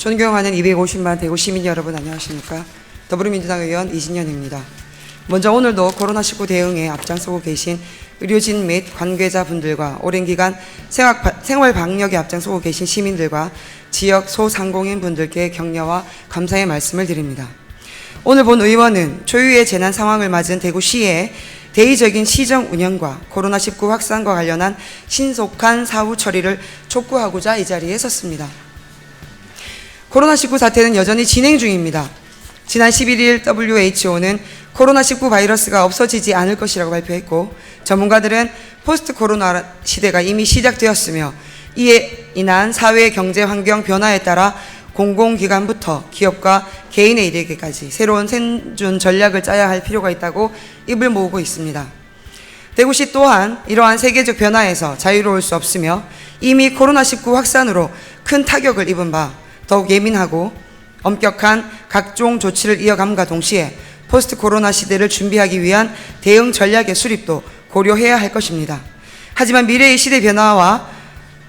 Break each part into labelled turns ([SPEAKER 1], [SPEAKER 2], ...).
[SPEAKER 1] 존경하는 250만 대구 시민 여러분 안녕하십니까? 더불어민주당 의원 이진현입니다. 먼저 오늘도 코로나19 대응에 앞장서고 계신 의료진 및 관계자분들과 오랜 기간 생활, 방역에 앞장서고 계신 시민들과 지역 소상공인 분들께 격려와 감사의 말씀을 드립니다. 오늘 본 의원은 초유의 재난 상황을 맞은 대구시의 대의적인 시정 운영과 코로나19 확산과 관련한 신속한 사후 처리를 촉구하고자 이 자리에 섰습니다. 코로나19 사태는 여전히 진행 중입니다. 지난 11일 WHO는 코로나19 바이러스가 없어지지 않을 것이라고 발표했고 전문가들은 포스트 코로나 시대가 이미 시작되었으며 이에 인한 사회 경제 환경 변화에 따라 공공기관부터 기업과 개인에 이르기까지 새로운 생존 전략을 짜야 할 필요가 있다고 입을 모으고 있습니다. 대구시 또한 이러한 세계적 변화에서 자유로울 수 없으며 이미 코로나19 확산으로 큰 타격을 입은 바 더욱 예민하고 엄격한 각종 조치를 이어감과 동시에 포스트 코로나 시대를 준비하기 위한 대응 전략의 수립도 고려해야 할 것입니다. 하지만 미래의 시대 변화와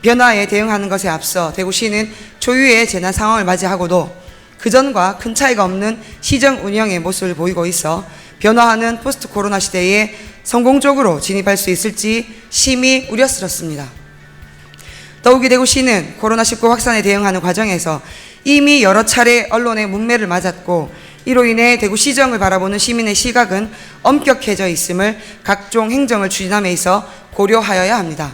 [SPEAKER 1] 변화에 대응하는 것에 앞서 대구시는 초유의 재난 상황을 맞이하고도 그전과 큰 차이가 없는 시정 운영의 모습을 보이고 있어 변화하는 포스트 코로나 시대에 성공적으로 진입할 수 있을지 심히 우려스럽습니다. 더욱이 대구시는 코로나19 확산에 대응하는 과정에서 이미 여러 차례 언론의 문매를 맞았고 이로 인해 대구 시정을 바라보는 시민의 시각은 엄격해져 있음을 각종 행정을 추진함에 있어 고려하여야 합니다.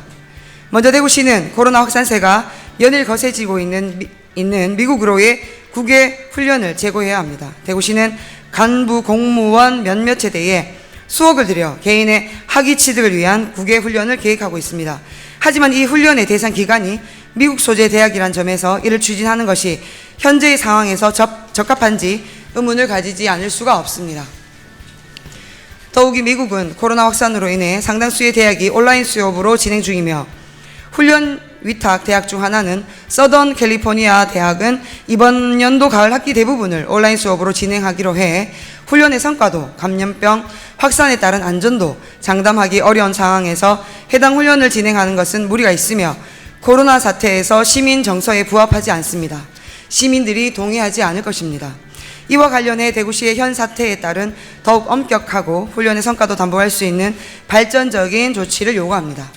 [SPEAKER 1] 먼저 대구시는 코로나 확산세가 연일 거세지고 있는, 미, 있는 미국으로의 국외 훈련을 제고해야 합니다. 대구시는 간부 공무원 몇몇 세대에 수억을 들여 개인의 학위 취득을 위한 국외 훈련을 계획하고 있습니다. 하지만 이 훈련의 대상 기관이 미국 소재 대학이란 점에서 이를 추진하는 것이 현재의 상황에서 적, 적합한지 의문을 가지지 않을 수가 없습니다. 더욱이 미국은 코로나 확산으로 인해 상당수의 대학이 온라인 수업으로 진행 중이며 훈련 위탁 대학 중 하나는 서던 캘리포니아 대학은 이번 연도 가을 학기 대부분을 온라인 수업으로 진행하기로 해 훈련의 성과도 감염병 확산에 따른 안전도 장담하기 어려운 상황에서 해당 훈련을 진행하는 것은 무리가 있으며 코로나 사태에서 시민 정서에 부합하지 않습니다. 시민들이 동의하지 않을 것입니다. 이와 관련해 대구시의 현 사태에 따른 더욱 엄격하고 훈련의 성과도 담보할 수 있는 발전적인 조치를 요구합니다.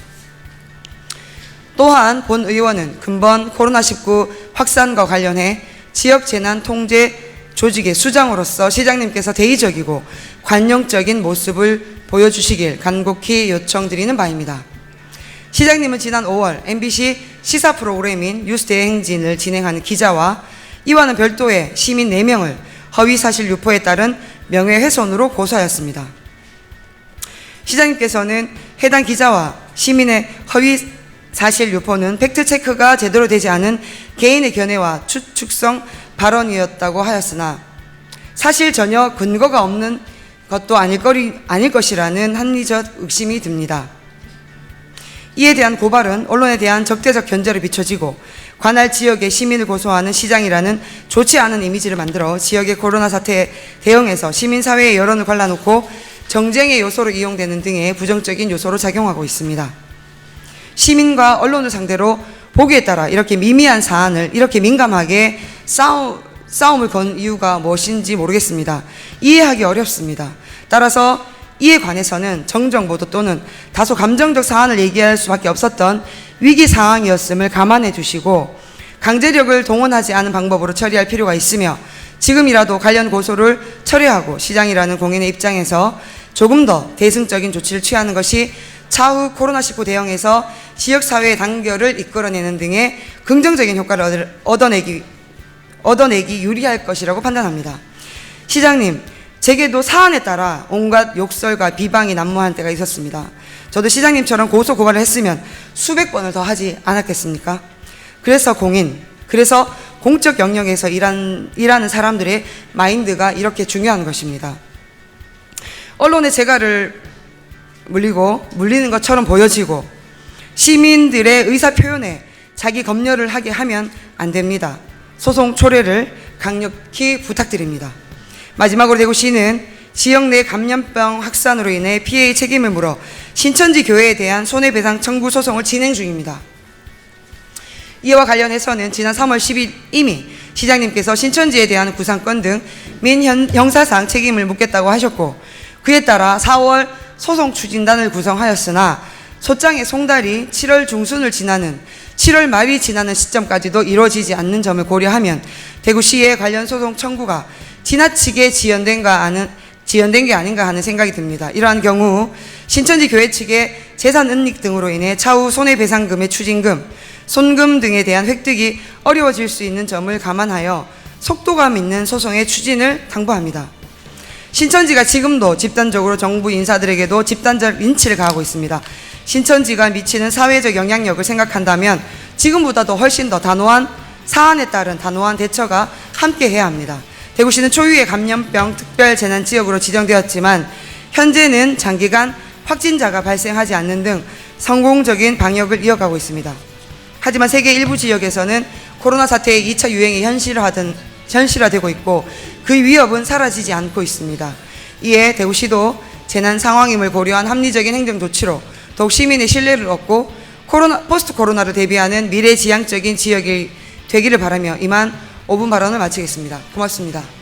[SPEAKER 1] 또한 본 의원은 근본 코로나19 확산과 관련해 지역 재난 통제 조직의 수장으로서 시장님께서 대의적이고 관용적인 모습을 보여주시길 간곡히 요청드리는 바입니다. 시장님은 지난 5월 MBC 시사 프로그램인 뉴스 대행진을 진행하는 기자와 이와는 별도의 시민 4명을 허위사실 유포에 따른 명예훼손으로 고소하였습니다. 시장님께서는 해당 기자와 시민의 허위 사실 유포는 팩트체크가 제대로 되지 않은 개인의 견해와 추측성 발언이었다고 하였으나 사실 전혀 근거가 없는 것도 아닐, 거리, 아닐 것이라는 합리적 의심이 듭니다. 이에 대한 고발은 언론에 대한 적대적 견제로 비춰지고 관할 지역의 시민을 고소하는 시장이라는 좋지 않은 이미지를 만들어 지역의 코로나 사태에 대응해서 시민사회의 여론을 갈라놓고 정쟁의 요소로 이용되는 등의 부정적인 요소로 작용하고 있습니다. 시민과 언론을 상대로 보기에 따라 이렇게 미미한 사안을 이렇게 민감하게 싸우, 싸움을 건 이유가 무엇인지 모르겠습니다. 이해하기 어렵습니다. 따라서 이에 관해서는 정정보도 또는 다소 감정적 사안을 얘기할 수밖에 없었던 위기 상황이었음을 감안해 두시고 강제력을 동원하지 않은 방법으로 처리할 필요가 있으며 지금이라도 관련 고소를 철회하고 시장이라는 공인의 입장에서 조금 더 대승적인 조치를 취하는 것이 차후 코로나19 대응에서 지역사회의 단결을 이끌어내는 등의 긍정적인 효과를 얻어내기, 얻어내기 유리할 것이라고 판단합니다. 시장님, 제게도 사안에 따라 온갖 욕설과 비방이 난무한 때가 있었습니다. 저도 시장님처럼 고소 고발을 했으면 수백 번을 더 하지 않았겠습니까? 그래서 공인, 그래서 공적 영역에서 일한, 일하는 사람들의 마인드가 이렇게 중요한 것입니다. 언론의 재갈을 물리고 물리는 것처럼 보여지고 시민들의 의사 표현에 자기 검열을 하게 하면 안 됩니다. 소송 초래를 강력히 부탁드립니다. 마지막으로 대구시는 지역 내 감염병 확산으로 인해 피해의 책임을 물어 신천지 교회에 대한 손해배상 청구 소송을 진행 중입니다. 이와 관련해서는 지난 3월 10일 이미 시장님께서 신천지에 대한 구상권 등 민형사상 책임을 묻겠다고 하셨고 그에 따라 4월 소송 추진단을 구성하였으나 소장의 송달이 7월 중순을 지나는 7월 말이 지나는 시점까지도 이루어지지 않는 점을 고려하면 대구시의 관련 소송 청구가 지나치게 지연된가 하는 지연된 게 아닌가 하는 생각이 듭니다. 이러한 경우 신천지 교회 측의 재산 은닉 등으로 인해 차후 손해배상금의 추징금, 손금 등에 대한 획득이 어려워질 수 있는 점을 감안하여 속도감 있는 소송의 추진을 당부합니다. 신천지가 지금도 집단적으로 정부 인사들에게도 집단적 린치를 가하고 있습니다. 신천지가 미치는 사회적 영향력을 생각한다면 지금보다도 훨씬 더 단호한 사안에 따른 단호한 대처가 함께 해야 합니다. 대구시는 초유의 감염병 특별 재난 지역으로 지정되었지만 현재는 장기간 확진자가 발생하지 않는 등 성공적인 방역을 이어가고 있습니다. 하지만 세계 일부 지역에서는 코로나 사태의 2차 유행이 현실화된, 현실화되고 있고 그 위협은 사라지지 않고 있습니다. 이에 대구시도 재난 상황임을 고려한 합리적인 행정 조치로 더욱 시민의 신뢰를 얻고 코로나, 포스트 코로나를 대비하는 미래지향적인 지역이 되기를 바라며 이만 5분 발언을 마치겠습니다. 고맙습니다.